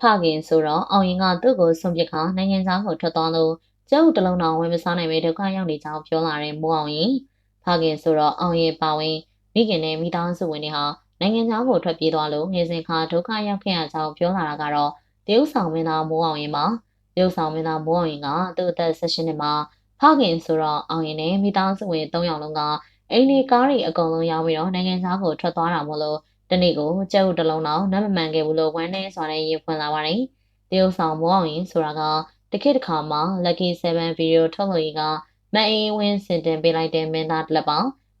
ဖခင်ဆိုတော့အောင်ရင်ကသူ့ကိုဆုံးပစ်ခါနိုင်ငံသားကိုထွက်သွားလို့ကျုပ်တလုံးတော်ဝင်မစားနိုင်ပဲဒုက္ခရောက်နေကြောင်းပြောလာတဲ့မိုးအောင်ရင်ဖခင်ဆိုတော့အောင်ရင်ပါဝင်မိခင်နဲ့မိသားစုဝင်တွေဟာနိုင်ငံသားကိုထွက်ပြေးသွားလို့ငယ်စဉ်ခါဒုက္ခရောက်ခဲ့ရကြောင်းပြောလာတာကတော့တရုတ်ဆောင်မင်းသားမိုးအောင်ရင်ပါတရုတ်ဆောင်မင်းသားမိုးအောင်ရင်ကသူ့အသက်16နှစ်မှာဖခင်ဆိုတော့အောင်ရင်နဲ့မိသားစုဝင်3ယောက်လုံးကအိမ်လေးကားတွေအကုန်လုံးရောက်ပြီးတော့နိုင်ငံသားကိုထွက်သွားတာမို့လို့ တနေ့ကိုကျုပ်တလုံးတော့နမမှန်ခဲ့ဘူးလို့ဝမ်းနေစွာနဲ့ရင်ဖွင့်လာပါတယ်တရုတ်ဆောင်မိုးအောင်ရင်ဆိုတာကတခေတ်တစ်ခါမှာ Lucky 7 video ထုတ်လို့ရကမအေးဝင်းစင်တင်ပေးလိုက်တဲ့မင်းသားတစ်လက်ပါ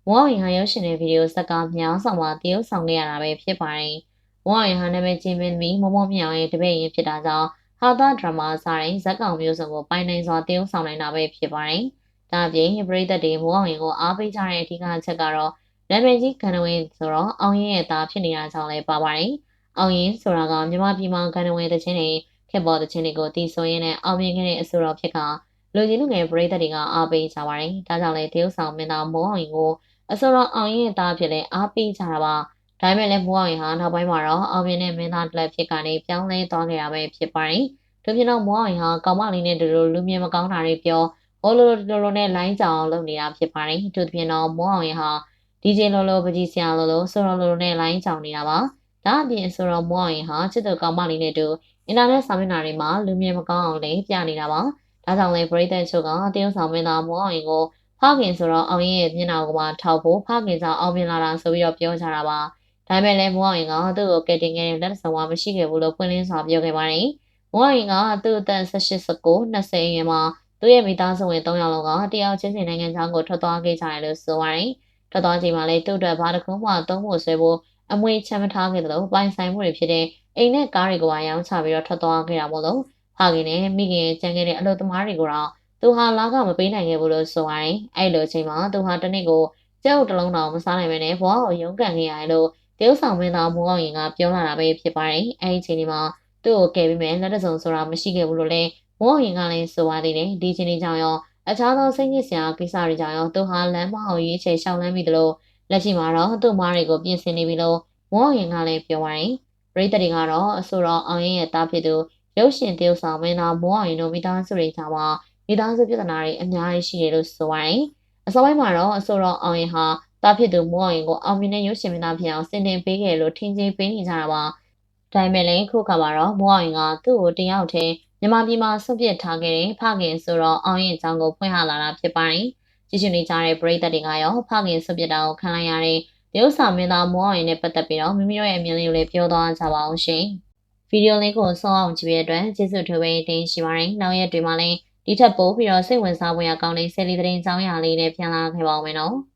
ဝေါရင်ဟာရုပ်ရှင်တဲ့ဗီဒီယိုဇက်ကမြောင်းဆောင်မှာတရုတ်ဆောင်ခဲ့ရတာပဲဖြစ်ပါတယ်။ဝေါရင်ဟာနာမည်ကြီးမင်းသမီးမမောမြောင်ရဲ့တပည့်ရင်ဖြစ်တာကြောင့်ဟာသာဒရမာစားတဲ့ဇက်ကောင်မျိုးစုံကိုပိုင်နိုင်စွာတရုတ်ဆောင်နိုင်တာပဲဖြစ်ပါတယ်။ဒါအပြင်ပရိသတ်တွေဝေါရင်ကိုအားပေးကြတဲ့အထူးအချက်ကတော့ နာမည်ကြီးကန်ဝင်းဆိုတော့အောင်ရင်ရဲ့သားဖြစ်နေတာကြောင့်လည်းပါပါတယ်။အောင်ရင်ဆိုတာကမြမပြည်မှာကန်ဝင်းတဲ့ချင်းတွေခေပေါ်တဲ့ချင်းတွေကိုတီးဆိုရင်းနဲ့အောင်မြင်ခဲ့တဲ့အဆိုတော်ဖြစ်ကလူကြီးလူငယ်ပရိသတ်တွေကအားပေးကြပါတယ်။ဒါကြောင့်လည်းတရုတ်ဆောင်မင်းသားမိုးအောင်ရင်ကိုအစောတော့အောင်ရင်သားဖြစ်လဲအားပေးကြတာပါ။ဒါပေမဲ့လည်းမိုးအောင်ရင်ဟာနောက်ပိုင်းမှာတော့အောင်မြင်တဲ့မင်းသားတစ်လက်ဖြစ်ကနေပြောင်းလဲသွားခဲ့ရပဲဖြစ်ပါတယ်။ဒါပြင်တော့မိုးအောင်ရင်ဟာကောင်မလေးနဲ့တူတူလူမြင်မကောင်းတာတွေပြောအိုလိုလိုလိုနဲ့လိုင်းကြောင်လုပ်နေတာဖြစ်ပါတယ်။ဒါပြင်တော့မိုးအောင်ရင်ဟာ DJ လောလောပကြီးဆရာလောလောဆိုတော့လောလောနဲ့လိုင်းကြောင်နေတာပါ။ဒါအပြင်ဆိုတော့မိုးအောင်ရင်ဟာချစ်သူကောင်မလေးနဲ့တူအင်တာနက်စာမျက်နှာတွေမှာလူမြင်မကောင်းအောင်လည်းပြနေတာပါ။ဒါကြောင့်လည်းပရိသတ်ချုပ်ကတရုတ်ဆောင်မင်းသားမိုးအောင်ရင်ကိုဖခင်ဆိုတော့အောင်ရင်ရဲ့မျက်နှာကိုမှထောက်ဖို့ဖခင်ကြောင့်အောင်မြင်လာတာဆိုပြီးတော့ပြောကြတာပါဒါပေမဲ့လည်းမိုးအောင်ရင်ကသူ့ကိုကယ်တင်ခဲ့တဲ့လက်ဆောင်ဝမရှိခဲ့ဘူးလို့ပွင့်လင်းစွာပြောခဲ့ပါတယ်မိုးအောင်ရင်ကသူ့အသက်18 19 20အရွယ်မှာသူ့ရဲ့မိသားစုဝင်3ယောက်လုံးကတယောက်ချင်းစီနိုင်ငံခြားကိုထွက်သွားခဲ့ကြတယ်လို့ဆိုပါတယ် ထွက်သွားချိန်မှာလည်းသူ့အတွက်ဘာတစ်ခုမှသုံးဖို့ဆွဲဖို့အမွေချမ်းမထားခဲ့တယ်လို့ပိုင်ဆိုင်မှုတွေဖြစ်တဲ့အိမ်နဲ့ကားတွေကိုရောင်းချပြီးတော့ထွက်သွားခဲ့တာမို့လို့ဖခင်နဲ့မိခင်ရဲ့ကြံခဲ့တဲ့အလုပ်သမားတွေကိုတော့သူဟာလာကမပေးနိုင်ခဲ့ဘူးလို့ဆိုရတယ်။အဲ့လိုအချိန်မှာသူဟာတနေ့ကိုကြောက်တလုံးတောင်မစားနိုင်ပဲနဲ့ဘွားကိုရုန်းကန်ခဲ့ရတယ်လို့တရုတ်ဆောင်မင်းသားမိုးအောင်ရင်ကပြောလာတာပဲဖြစ်ပါတယ်။အဲ့ဒီအချိန်ဒီမှာသူ့ကိုကယ်ပြီးမယ်လက်တစုံဆိုတာမရှိခဲ့ဘူးလို့လည်းမိုးအောင်ရင်ကလည်းဆိုပါသေးတယ်။ဒီချိန်လေးကြောင့်ရော အခြားသောစိတ်ညစ်စရာကိစ္စတွေကြောင့်ရောသူဟာလမ်းမအောင်ရွေးချယ်ရှောင်လန်းမိတယ်လို့လက်ရှိမှာတော့သူ့မားတွေကိုပြင်ဆင်နေပြီလို့မိုးအောင်ရင်ကလည်းပြောပါတယ်။ပရိသတ်တွေကတော့အဆိုတော်အောင်ရင်ရဲ့တားဖြစ်သူရုပ်ရှင်တရုတ်ဆောင်မင်းသားမိုးအောင်ရင်တို့မိသားစုတွေကြားမှာမိသားစုပြဿနာတွေအများကြီးရှိတယ်လို့ဆိုပါတယ်။အစောပိုင်းမှာတော့အဆိုတော်အောင်ရင်ဟာတာဖြစ်သူမိုးအောင်ရင်ကိုအောင်မြင်တဲ့ရုပ်ရှင်မင်းသားဖြစ်အောင်စင်တင်ပေးခဲ့လို့ထင်ကြီးပေးနေကြတာပါ။ဒါပေမဲ့လည်းခုကမှာတော့မိုးအောင်ရင်ကသူ့ကိုတယောက်တည်း မြန်မာပြည်မှာဆွန့်ပစ်ထားခဲ့တဲ့ဖခင်ဆိုတော့အောင်ရင်အကြောင်းကိုဖွင့်ဟလာတာဖြစ်ပါတယ်။ကြည့်ရှင်နေကြတဲ့ပရိသတ်တွေကရောဖခင်ဆွန့်ပစ်တာကိုခံလိုက်ရတဲ့ရုပ်ဆောင်မင်းသားမိုးအောင်ရင်နဲ့ပတ်သက်ပြီးတော့မိမိတို့ရဲ့အမြင်လေးကိုလည်းပြောသွားကြပါအောင်ရှင်။ဗီဒီယိုလေးကိုစောအောင်ကြည့်ရတဲ့အတွက်ကျေးဇူးထူးပဲတင်ရှိပါတယ်။နောက်ရက်တွေမှာလည်းဒီထက်ပိုပြီးတော့စိတ်ဝင်စားဖွယ်ရာကောင်းတဲ့ဆယ်လီသတင်းကြောင်းရာလေးနဲ့ပြန်လာခဲ့ပါဦးမယ်နော်။